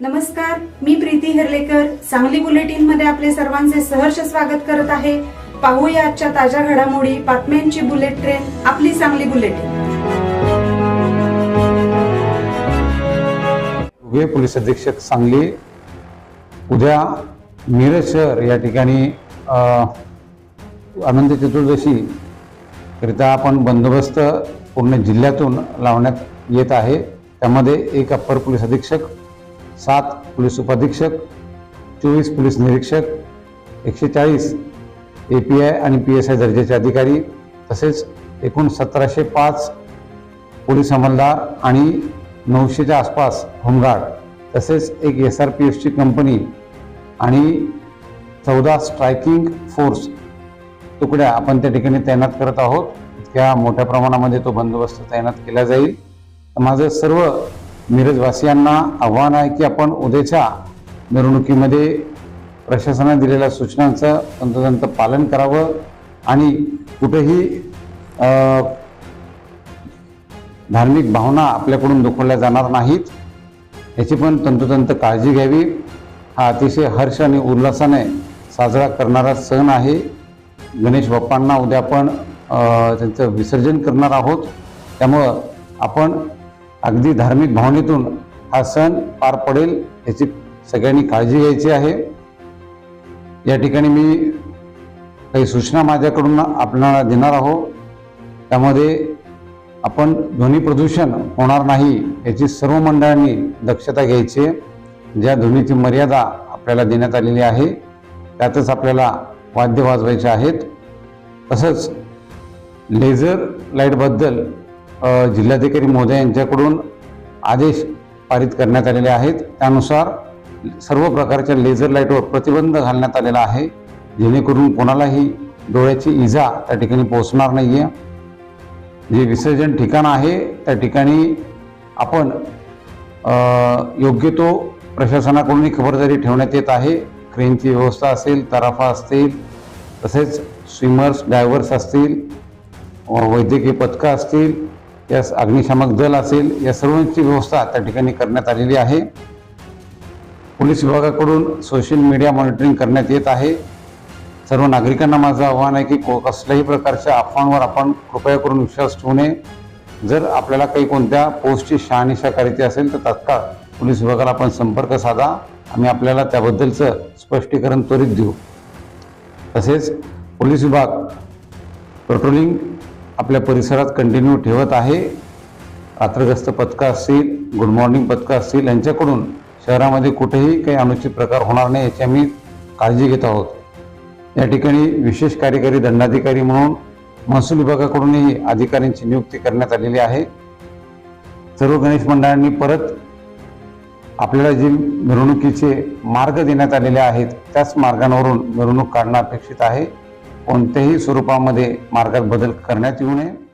नमस्कार मी प्रीती हिरलेकर. सांगली बुलेटिनमध्ये आपले सर्वांचे सहर्ष स्वागत करत आहे. पाहूया आजच्या ताज्या घडामोडी बातम्यांची बुलेट ट्रेन आपली सांगली बुलेटिन. वे पोलीस अधीक्षक सांगली उद्या मिरज शहर या ठिकाणी अनंत चतुर्दशी करिता आपण बंदोबस्त पूर्ण जिल्ह्यातून लावण्यात येत आहे. त्यामध्ये एक अप्पर पोलीस अधीक्षक सात पोलीस उपाधीक्षक चोवीस पोलीस निरीक्षक एकशे चाळीस ए पी आय आणि पी एस आय दर्जाचे अधिकारी तसेच एकूण सतराशे पाच पोलीस अंमलदार आणि नऊशेच्या आसपास होमगार्ड तसेच एक एस आर पी एफची कंपनी आणि चौदा स्ट्रायकिंग फोर्स तुकड्या आपण त्या ठिकाणी तैनात करत आहोत. इतक्या मोठ्या प्रमाणामध्ये तो बंदोबस्त तैनात केला जाईल. माझं सर्व मिरजवासियांना आव्हान आहे की आपण उद्याच्या मिरवणुकीमध्ये प्रशासनाने दिलेल्या सूचनांचं तंतोतंत पालन करावं आणि कुठेही धार्मिक भावना आपल्याकडून दुखवल्या जाणार नाहीत याची पण तंतोतंत काळजी घ्यावी. हा अतिशय हर्ष आणि उल्हासाने साजरा करणारा सण आहे. गणेश बाप्पांना उद्या आपण त्यांचं विसर्जन करणार आहोत. त्यामुळं आपण अगदी धार्मिक भावनेतून हा सण पार पडेल याची सगळ्यांनी काळजी घ्यायची आहे. या ठिकाणी मी काही सूचना माझ्याकडून आपल्याला देणार आहोत. त्यामध्ये आपण ध्वनी प्रदूषण होणार नाही याची सर्व मंडळांनी दक्षता घ्यायची आहे. ज्या ध्वनीची मर्यादा आपल्याला देण्यात आलेली आहे त्यातच आपल्याला वाद्य वाजवायचे आहेत. तसंच लेझर लाईटबद्दल जिल्हाधिकारी महोदय यांच्याकडून आदेश पारित करण्यात आलेले आहेत. त्यानुसार सर्व प्रकारच्या लेझर लाईटवर प्रतिबंध घालण्यात आलेला आहे. जेणेकरून कोणालाही डोळ्याची इजा त्या ठिकाणी पोहोचणार नाही आहे जे विसर्जन ठिकाण आहे त्या ठिकाणी आपण योग्य तो प्रशासनाकडूनही खबरदारी ठेवण्यात येत आहे. क्रेनची व्यवस्था असेल तराफा असतील तसेच स्विमर्स डायव्हर्स असतील वैद्यकीय पथकं असतील या अग्निशामक दल असेल या सर्वांची व्यवस्था त्या ठिकाणी करण्यात आलेली आहे. पोलीस विभागाकडून सोशल मीडिया मॉनिटरिंग करण्यात येत आहे. सर्व नागरिकांना माझं आव्हान आहे की को कसल्याही प्रकारच्या अफवांवर आपण कृपया करून विश्वास ठेवू नये. जर आपल्याला काही कोणत्या पोस्टची शहानिशा करायची असेल तर तात्काळ पोलीस विभागाला आपण संपर्क साधा. आम्ही आपल्याला त्याबद्दलचं स्पष्टीकरण त्वरित देऊ. तसेच पोलीस विभाग पेट्रोलिंग आपल्या परिसरात कंटिन्यू ठेवत आहे. रात्रग्रस्त पथकं असतील गुड मॉर्निंग पथकं असतील यांच्याकडून शहरामध्ये कुठेही काही अनुचित प्रकार होणार नाही याची आम्ही काळजी घेत आहोत. या ठिकाणी विशेष कार्यकारी दंडाधिकारी म्हणून महसूल विभागाकडूनही अधिकाऱ्यांची नियुक्ती करण्यात आलेली आहे. सर्व गणेश मंडळांनी परत आपल्याला जे मिरवणुकीचे मार्ग देण्यात आलेले आहेत त्याच मार्गांवरून मिरवणूक काढणं अपेक्षित आहे. कोणत्याही स्वरूपामध्ये मार्गात बदल करण्यात येऊ नये.